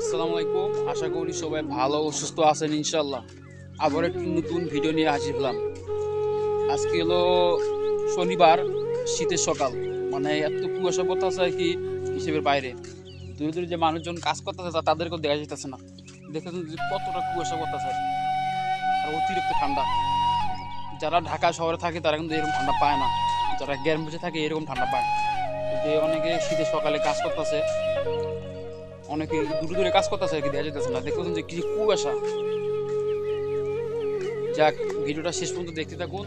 আসসালামু আলাইকুম। আশা করি সবাই ভালো ও সুস্থ আছেন ইনশাল্লাহ আবার একটি নতুন ভিডিও নিয়ে হাজির হলাম। আজকে হলো শনিবার, শীতের সকাল। মানে এত কুয়াশা পড়তেছে কি হিসেবের বাইরে। দূরে দূরে যে মানুষজন কাজ করতেছে তাদেরকেও দেখা যেতেছে না। দেখতেছেন যে কতটা কুয়াশা পড়তেছে আর অতিরিক্ত ঠান্ডা। যারা ঢাকা শহরে থাকে তারা কিন্তু এরকম ঠান্ডা পায় না। যারা গ্যারমুজে থাকে এরকম ঠান্ডা পায় যে অনেকে শীতের সকালে কাজ করতেছে অনেকে দূরে দূরে কাজ করতেছে আর কি, দেখা যেতেছে না। দেখতেছেন যে কি কুয়াশা। যাক, ভিডিওটা শেষ পর্যন্ত দেখতে থাকুন।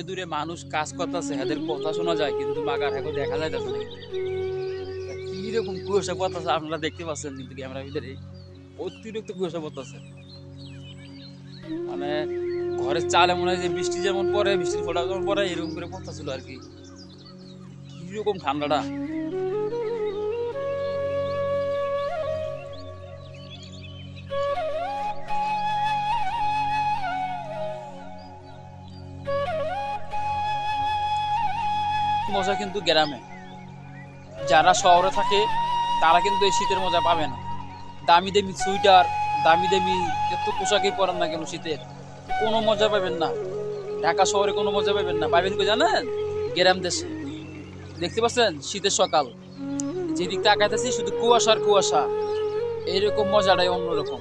দূরে দূরে মানুষ কাজ করতেছে, এদের কথা শোনা যায়, কিন্তু বাগার এখন দেখা যায় না। কীরকম কুয়াশা পড়তেছে আপনারা দেখতে পাচ্ছেন কিন্তু ক্যামেরার ভিতরে? অতিরিক্ত কুয়াশা পড়তেছে। মানে ঘরের চালে মনে হয় যে বৃষ্টি যেমন পড়ে, বৃষ্টির ফোটা যেমন পড়ে, এরকম করে পড়তেছিল আর কি। কীরকম ঠান্ডাটা। মজা কিন্তু গ্রামে। যারা শহরে থাকে, তারা কিন্তু এই শীতের মজা পাবে না। দামি দামি সুইটার দামি দামি এত পোশাকই পরেন না কেন শীতের? কোনো মজা পাবেন না। ঢাকা শহরে কোনো মজা পাবেন না। পাবেন কি জানেন? গ্রাম দেশে। দেখতে পাচ্ছেন? শীতের সকাল। যেদিক তাকাইতেছি, শুধু কুয়াশার কুয়াশা। এইরকম মজাটাই অন্যরকম।